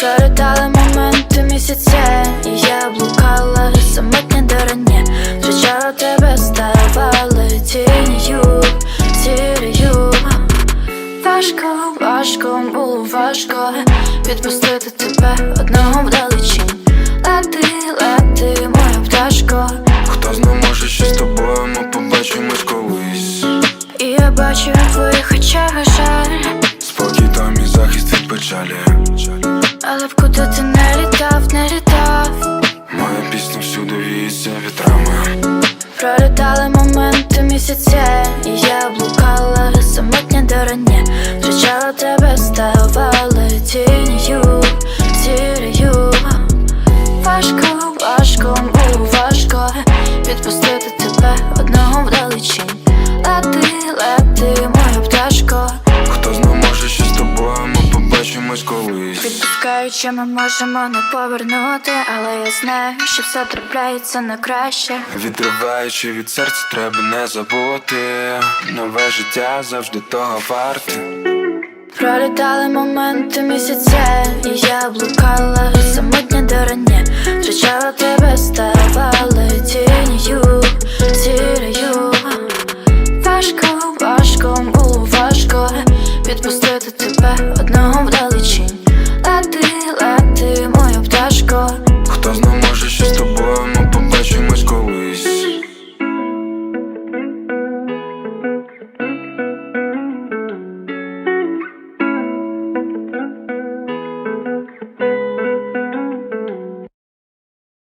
Коротали моменти місяця, і я блукала самотнє дороня Зустрічала тебе, ставала тінью, сірою Важко, важко, було важко відпустити тебе одного вдалечі. Лети, лети, моя пташко. Хто зна, може ще з тобою, ми побачимось колись? І я бачу в твоїх очах жаль. Але б куди ти не літав, не літав. Моя пісня всюди віється вітрами. Пролітали моменти місяця І я блукала самотня до рання Зустрічала тебе, ставала тінью, сірею Важко, важко, ну, важко. Відпустила що ми можемо не повернути, але я знаю, що все трапляється на краще. Відриваючи від серця, треба не забути. Нове життя завжди того варте. Пролітали моменти місяця, і я блукала самотня до рання Втрачала тебе, тінію